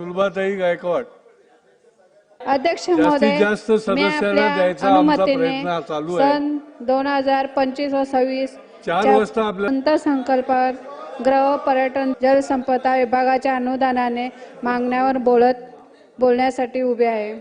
सुलभाताई गायकवाड अध्यक्ष महोदय जास्त आपल्या द्यायचा आमचा प्रयत्न चालू आहे. सन दोन हजार पंचवीस व सव्वीस चार वाजता आपल्या- गृह पर्यटन जलसंपदा विभागाच्या अनुदानाने मागण्यावर बोलत बोलण्यासाठी उभे आहे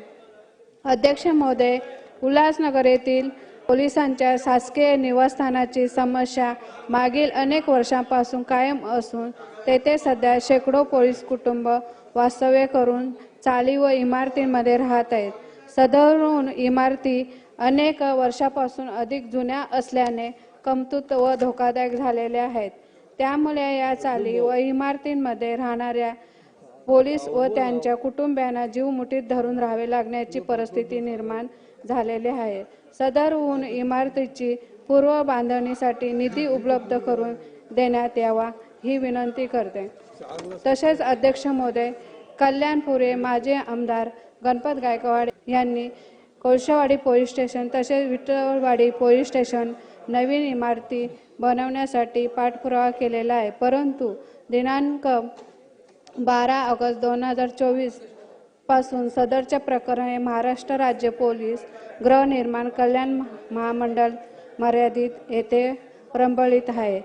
अध्यक्ष महोदय उल्हासनगर येथील पोलिसांच्या शासकीय निवासस्थानाची समस्या मागील अनेक वर्षांपासून कायम असून तेथे सध्या शेकडो पोलीस कुटुंब वास्तव्य करून चाली व इमारतींमध्ये राहत आहेत. सदरून इमारती अनेक वर्षापासून अधिक जुन्या असल्याने कमतूत व धोकादायक झालेल्या आहेत. त्यामुळे या चाली व इमारतींमध्ये राहणाऱ्या पोलीस व त्यांच्या कुटुंबियांना जीव मुठीत धरून राहावे लागण्याची परिस्थिती निर्माण झालेली आहे. सदरहून इमारतीची पूर्व बांधणीसाठी निधी उपलब्ध करून देण्यात यावा ही विनंती करते. तसेच अध्यक्ष महोदय कल्याणपुरे माजी आमदार गणपत गायकवाड यांनी कोळशावाडी पोलीस स्टेशन तसेच विठ्ठलवाडी पोलीस स्टेशन नवीन इमारती बनवण्यासाठी पाठपुरावा केलेला आहे. परंतु दिनांक बारा ऑगस्ट दोन हजार चोवीसपासून सदरच्या प्रकरणे महाराष्ट्र राज्य पोलीस गृहनिर्माण कल्याण महामंडळ मर्यादित येथे प्रंबळित आहे.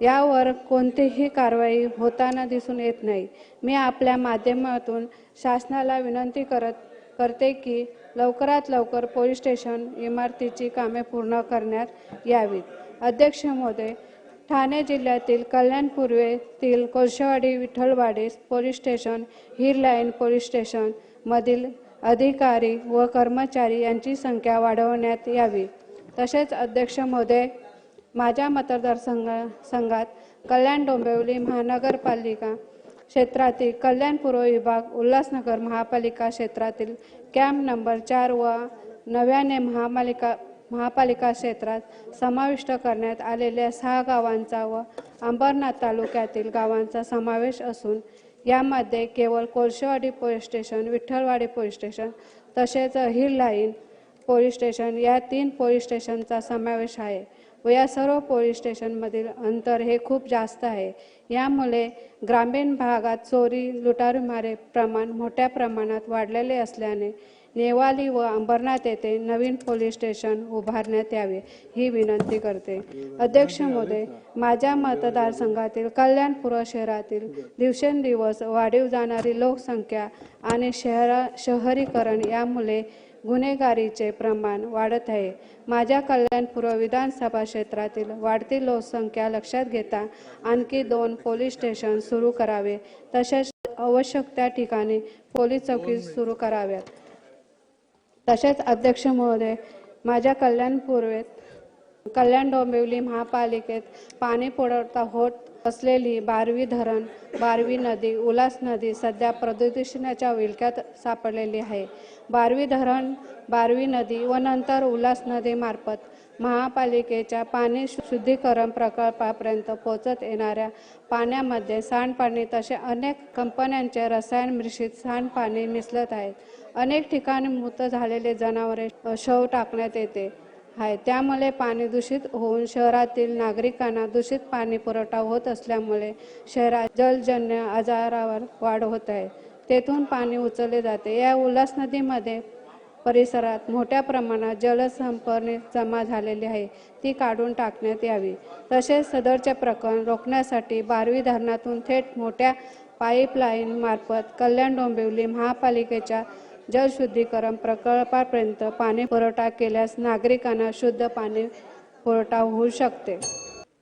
यावर कोणतीही कारवाई होताना दिसून येत नाही. मी आपल्या माध्यमातून शासनाला विनंती करत करते की लवकरात लवकर पोलीस स्टेशन इमारतीची कामे पूर्ण करण्यात यावीत. अध्यक्ष महोदय ठाणे जिल्ह्यातील Kalyan पूर्वेतील Kolshewadi Vitthalwadi police station hill line police station मधील अधिकारी व कर्मचारी यांची संख्या वाढवण्यात यावी. तसेच अध्यक्ष महोदय माझ्या मतदारसंघ संघात कल्याण डोंबिवली महानगरपालिका क्षेत्रातील कल्याण पूर्व विभाग उल्हासनगर महापालिका क्षेत्रातील कॅम्प नंबर चार व नव्याने महापालिका महापालिका क्षेत्रात समाविष्ट करण्यात आलेल्या सहा गावांचा व अंबरनाथ तालुक्यातील गावांचा समावेश असून यामध्ये केवळ Kolshewadi police station Vitthalwadi police station तसेच हिल लाईन पोलीस स्टेशन या तीन पोलीस स्टेशनचा समावेश आहे व या सर्व पोलीस स्टेशनमधील अंतर हे खूप जास्त आहे. यामुळे ग्रामीण भागात चोरी लुटारुमारे प्रमाण मोठ्या प्रमाणात वाढलेले असल्याने नेवाली व अंबरनाथ येथे नवीन पोलीस स्टेशन उभारण्यात यावे ही विनंती करते. अध्यक्ष महोदय माझ्या मतदारसंघातील कल्याणपूर शहरातील दिवसेंदिवस वाढीव जाणारी लोकसंख्या आणि शहरा शहरीकरण यामुळे गुन्हेगारीचे प्रमाण वाढत आहे. माझ्या कल्याणपूर्व विधानसभा क्षेत्रातील वाढती लोकसंख्या लक्षात घेता आणखी दोन पोलीस स्टेशन सुरू करावे तसेच आवश्यक त्या ठिकाणी पोलीस चौकी सुरू कराव्यात. तसेच अध्यक्ष महोदय माझ्या कल्याण पूर्वेत कल्याण डोंबिवली महापालिकेत पाणी पुरवठा होत असलेली बारवी धरण बारवी नदी उल्हास नदी सध्या प्रदूषणाच्या विळख्यात सापडलेली आहे. बारवी धरण बारवी नदी व नंतर उल्हास नदीमार्फत महापालिकेच्या पाणी शुद्धीकरण प्रकल्पापर्यंत पोहोचत येणाऱ्या पाण्यामध्ये सांडपाणी तसे अनेक कंपन्यांचे रसायन मिश्रित सांडपाणी मिसळत आहेत. अनेक ठिकाणी मृत झालेले जनावरे शव टाकण्यात येते आहे. त्यामुळे पाणी दूषित होऊन शहरातील नागरिकांना दूषित पाणी पुरवठा होत असल्यामुळे शहरात जलजन्य आजारावर वाढ होत आहे. तेथून पाणी उचलले जाते. या उल्हास नदीमध्ये परिसरात मोठ्या प्रमाणात जलसंपणे जमा झालेली आहे. ती काढून टाकण्यात यावी. तसेच सदरचे प्रकरण रोखण्यासाठी बारवी धरणातून थेट मोठ्या पाईपलाईन मार्फत कल्याण डोंबिवली महापालिकेच्या जलशुद्धीकरण प्रकल्पापर्यंत पाणी पुरवठा केल्यास नागरिकांना शुद्ध पाणी पुरवठा होऊ शकते.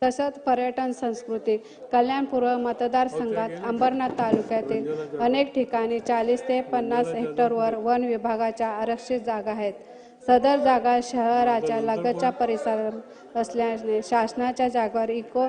तसंच पर्यटन संस्कृती कल्याणपूर्व मतदारसंघात अंबरनाथ तालुक्यातील अनेक ठिकाणी चाळीस ते पन्नास हेक्टरवर वन विभागाच्या आरक्षित जागा आहेत. सदर जागा शहराच्या लगतच्या परिसरात असल्याने शासनाच्या जागेवर इको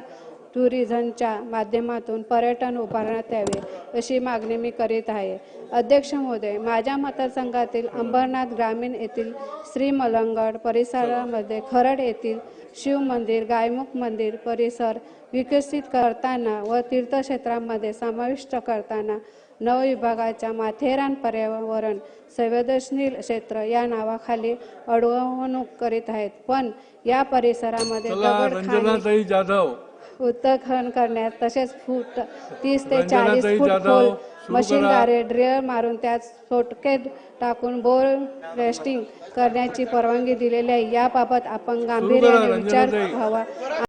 टुरिझमच्या माध्यमातून पर्यटन उभारण्यात यावे अशी मागणी मी करीत आहे. अध्यक्ष महोदय माझ्या मतदारसंघातील अंबरनाथ ग्रामीण येथील श्री मलंगड परिसरामध्ये खरड येथील शिव मंदिर गायमुख मंदिर परिसर विकसित करताना व तीर्थक्षेत्रामध्ये समाविष्ट करताना नवविभागाच्या माथेरान पर्यावरण संवेदनशील क्षेत्र या नावाखाली अडवणूक करीत आहेत. पण या परिसरामध्ये जाधव. उत्खनन करण्यात तसेच फूट तीस ते चाळीस फूट खोल मशीनद्वारे ड्रिल मारून त्यात स्फोटके टाकून बोर रेस्टिंग करण्याची परवानगी दिलेली आहे. याबाबत आपण गांभीर्याने विचार. व्हावा.